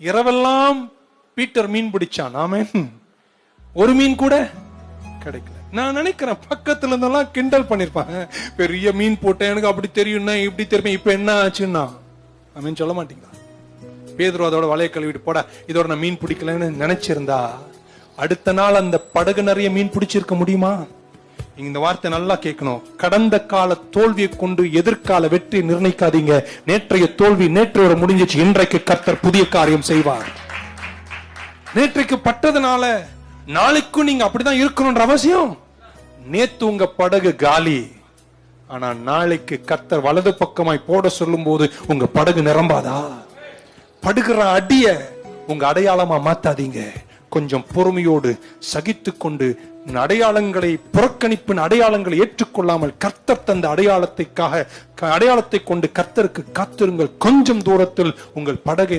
இரவெல்லாம் பீட்டர் மீன் பிடிச்சான். ஆமே ஒரு மீன் கூட கிடைக்கல. நான் நினைக்கிறேன் பக்கத்துல இருந்தெல்லாம் கிண்டல் பண்ணிருப்பாங்க. பெரிய மீன் போட்டேன். எனக்கு அப்படி தெரியும்னா இப்படி தெரியும் இப்ப என்ன ஆச்சுன்னா? ஆமென் சொல்ல மாட்டீங்களா? பேதுரு அதோட வலைய கழுவிட்டு போட இதோட நான் மீன் பிடிக்கலன்னு நினைச்சிருந்தா அடுத்த நாள் அந்த படகு நிறைய மீன் பிடிச்சிருக்க முடியுமா? இந்த வார்த்தை நல்லா கேட்கணும். கடந்த கால தோல்வியை கொண்டு எதிர்கால வெற்றி நிர்ணயிக்காதீங்க. நேற்றைய தோல்வி நேற்றையோட முடிஞ்சிச்சு. இன்றைக்கு கர்த்தர் புதிய காரியம் செய்வார். நேற்றைக்கு பட்டதுனால நாளைக்கும் நீங்க அப்படிதான் இருக்கணும்ன்ற அவசியம். நேத்து உங்க படகு காலி. ஆனா நாளைக்கு கர்த்தர் வலது பக்கமாய் போட சொல்லும் போது உங்க படகு நிரம்பாதா? படுகிற அடிய உங்க அடையாளமா மாத்தாதீங்க. கொஞ்சம் பொறுமையோடு சகித்து கொண்டு அடையாளங்களை புறக்கணிப்பின் அடையாளங்களை ஏற்றுக்கொள்ளாமல் கர்த்தர் தந்த அடையாளத்தைக்காக அடையாளத்தை கொண்டு கர்த்தருக்கு காத்திருங்கள். கொஞ்சம் தூரத்தில் உங்கள் படகை